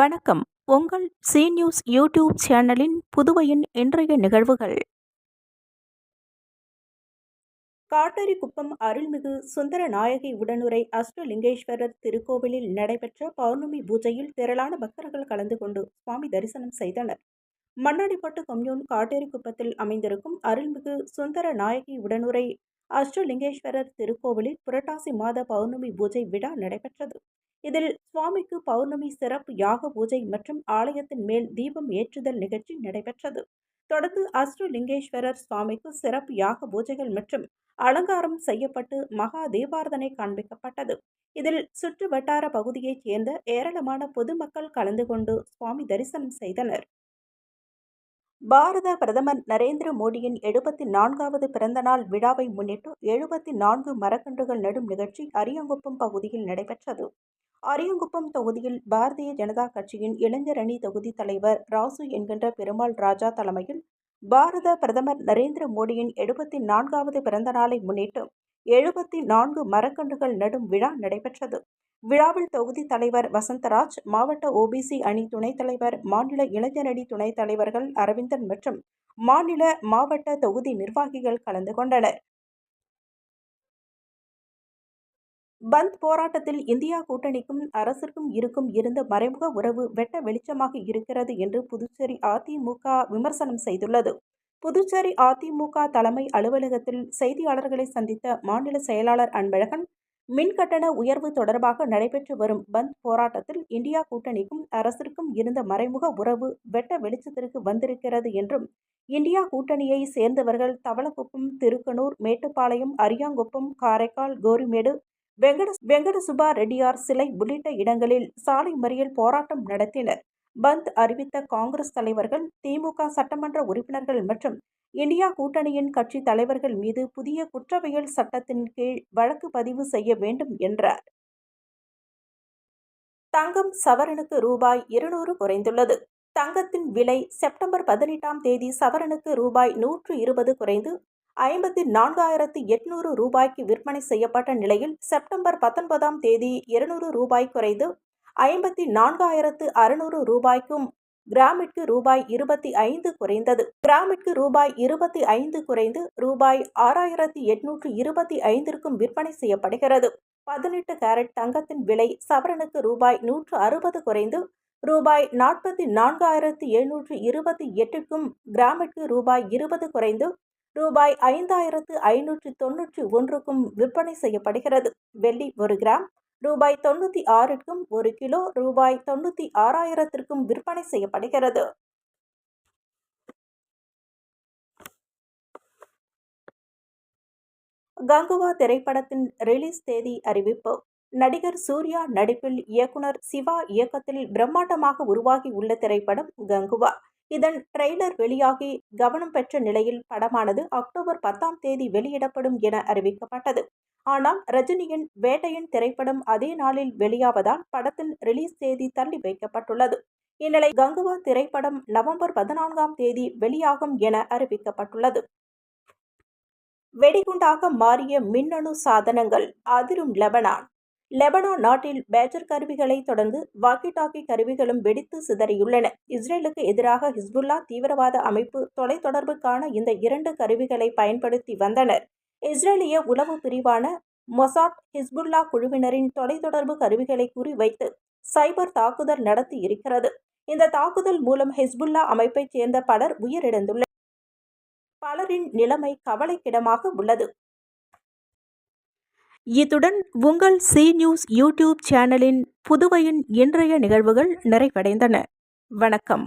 வணக்கம். உங்கள் C news YouTube சேனலின் புதுவையின் இன்றைய நிகழ்வுகள். காட்டேரிக்குப்பம் அருள்மிகு சுந்தர நாயகி உடனுரை அஷ்டலிங்கேஸ்வரர் திருக்கோவிலில் நடைபெற்ற பௌர்ணமி பூஜையில் திரளான பக்தர்கள் கலந்து கொண்டு சுவாமி தரிசனம் செய்தனர். மண்ணாடிப்பட்டு கொம்யூன் காட்டேரிக்குப்பத்தில் அமைந்திருக்கும் அருள்மிகு சுந்தர நாயகி உடனுரை அஷ்டலிங்கேஸ்வரர் திருக்கோவிலில் புரட்டாசி மாத பௌர்ணமி பூஜை விழா நடைபெற்றது. இதில் சுவாமிக்கு பௌர்ணமி சிறப்பு யாக பூஜை மற்றும் ஆலயத்தின் மேல் தீபம் ஏற்றுதல் நிகழ்ச்சி நடைபெற்றது. தொடர்ந்து அஷ்டலிங்கேஸ்வரர் சுவாமிக்கு சிறப்பு யாக பூஜைகள் மற்றும் அலங்காரம் செய்யப்பட்டு மகா தீபாரதனை காண்பிக்கப்பட்டது. இதில் சுற்று வட்டார பகுதியைச் சேர்ந்த ஏராளமான பொதுமக்கள் கலந்து கொண்டு சுவாமி தரிசனம் செய்தனர். பாரத பிரதமர் நரேந்திர மோடியின் எழுபத்தி நான்காவது பிறந்தநாள் விழாவை முன்னிட்டு எழுபத்தி நான்கு மரக்கன்றுகள் நடும் நிகழ்ச்சி அரியங்குப்பம் பகுதியில் நடைபெற்றது. அரியங்குப்பம் தொகுதியில் பாரதிய ஜனதா கட்சியின் இளைஞர் அணி தொகுதி தலைவர் ராசு என்கின்ற பெருமாள் ராஜா தலைமையில் பாரத பிரதமர் நரேந்திர மோடியின் எழுபத்தி நான்காவது பிறந்த நாளை முன்னிட்டு எழுபத்தி நான்கு மரக்கன்றுகள் நடும் விழா நடைபெற்றது. விழாவில் தொகுதி தலைவர் வசந்தராஜ் மாவட்ட ஓபிசி அணி துணைத் தலைவர் மாநில இளைஞர் அணி துணைத் தலைவர்கள் அரவிந்தன் மற்றும் மாநில மாவட்ட தொகுதி நிர்வாகிகள் கலந்து கொண்டனர். பந்த் போராட்டத்தில் இந்தியா கூட்டணிக்கும் அரசிற்கும் இருக்கும் இருந்த மறைமுக உறவு வெட்ட வெளிச்சமாக இருக்கிறது என்று புதுச்சேரி அதிமுக விமர்சனம் செய்துள்ளது. புதுச்சேரி அதிமுக தலைமை அலுவலகத்தில் செய்தியாளர்களை சந்தித்த மாநில செயலாளர் அன்பழகன் மின் கட்டண உயர்வு தொடர்பாக நடைபெற்று வரும் பந்த் போராட்டத்தில் இந்தியா கூட்டணிக்கும் அரசிற்கும் இருந்த மறைமுக உறவு வெட்ட வெளிச்சத்திற்கு வந்திருக்கிறது என்றும் இந்தியா கூட்டணியை சேர்ந்தவர்கள் தவளக்குப்பம் திருக்கனூர் மேட்டுப்பாளையம் அரியாங்குப்பம் காரைக்கால் கோரிமேடு வெங்கட வெங்கட சுபா ரெட்டியார் சிலை உள்ளிட்ட இடங்களில் சாலை மறியல் போராட்டம் நடத்தினர். பந்த் அறிவித்த காங்கிரஸ் தலைவர்கள் திமுக சட்டமன்ற உறுப்பினர்கள் மற்றும் இந்தியா கூட்டணியின் கட்சி தலைவர்கள் மீது புதிய குற்றவியல் சட்டத்தின் கீழ் வழக்கு பதிவு செய்ய வேண்டும் என்றார். தங்கம் சவரனுக்கு ரூபாய் இருநூறு குறைந்துள்ளது. தங்கத்தின் விலை செப்டம்பர் பதினெட்டாம் தேதி சவரனுக்கு ரூபாய் நூற்று இருபது குறைந்து ஐம்பத்தி நான்காயிரத்து எட்நூறு ரூபாய்க்கு விற்பனை செய்யப்பட்ட நிலையில் செப்டம்பர் பத்தொன்பதாம் தேதி இருநூறு ரூபாய் குறைந்து ஐம்பத்தி நான்காயிரத்து அறுநூறு ரூபாய்க்கும் கிராமிற்கு ரூபாய் இருபத்தி ஐந்து குறைந்தது. கிராமிற்கு ரூபாய் இருபத்தி ஐந்து குறைந்து ரூபாய் ஆறாயிரத்தி எட்நூற்று இருபத்தி ஐந்திற்கும் விற்பனை செய்யப்படுகிறது. பதினெட்டு கேரட் தங்கத்தின் விலை சவரனுக்கு ரூபாய் நூற்று அறுபது குறைந்து ரூபாய் நாற்பத்தி நான்காயிரத்து எழுநூற்று இருபத்தி எட்டுக்கும் கிராமிற்கு ரூபாய் இருபது குறைந்து ரூபாய் ஐந்தாயிரத்து ஐநூற்று தொன்னூற்றி ஒன்றுக்கும் விற்பனை செய்யப்படுகிறது. வெள்ளி ஒரு கிராம் ரூபாய் தொண்ணூற்றி ஆறுக்கும் ஒரு கிலோ ரூபாய் தொண்ணூற்றி ஆறாயிரத்திற்கும் விற்பனை செய்யப்படுகிறது. கங்குவா திரைப்படத்தின் ரிலீஸ் தேதி அறிவிப்பு. நடிகர் சூர்யா நடிப்பில் இயக்குனர் சிவா இயக்கத்தில் பிரம்மாண்டமாக உருவாகி உள்ள திரைப்படம் கங்குவா. இதன் ட்ரெய்லர் வெளியாகி கவனம் பெற்ற நிலையில் படமானது அக்டோபர் பத்தாம் தேதி வெளியிடப்படும் என அறிவிக்கப்பட்டது. ஆனால் ரஜினியின் வேட்டையின் திரைப்படம் அதே நாளில் வெளியாவதால் படத்தின் ரிலீஸ் தேதி தள்ளி வைக்கப்பட்டுள்ளது. இந்நிலை கங்குவா திரைப்படம் நவம்பர் பதினான்காம் தேதி வெளியாகும் என அறிவிக்கப்பட்டுள்ளது. வெடிகுண்டாக மாறிய மின்னணு சாதனங்கள் அதிரும் லெபனான். லெபனான் நாட்டில் பேஜர் கருவிகளை தொடர்ந்து வாக்கி டாக்கி கருவிகளும் வெடித்து சிதறியுள்ளன. இஸ்ரேலுக்கு எதிராக ஹிஸ்புல்லா தீவிரவாத அமைப்பு தொலைத்தொடர்புக்கான இந்த இரண்டு கருவிகளை பயன்படுத்தி வந்தனர். இஸ்ரேலிய உளவு பிரிவான மொசாட் ஹிஸ்புல்லா குழுவினரின் தொலைத்தொடர்பு கருவிகளை குறிவைத்து சைபர் தாக்குதல் நடத்தி இருக்கிறது. இந்த தாக்குதல் மூலம் ஹிஸ்புல்லா அமைப்பைச் சேர்ந்த பலர் உயிரிழந்துள்ளனர். பலரின் நிலைமை கவலைக்கிடமாக உள்ளது. இத்துடன் உங்கள் சி நியூஸ் யூடியூப் சேனலின் புதுவையின் இன்றைய நிகழ்வுகள் நிறைவடைந்தன. வணக்கம்.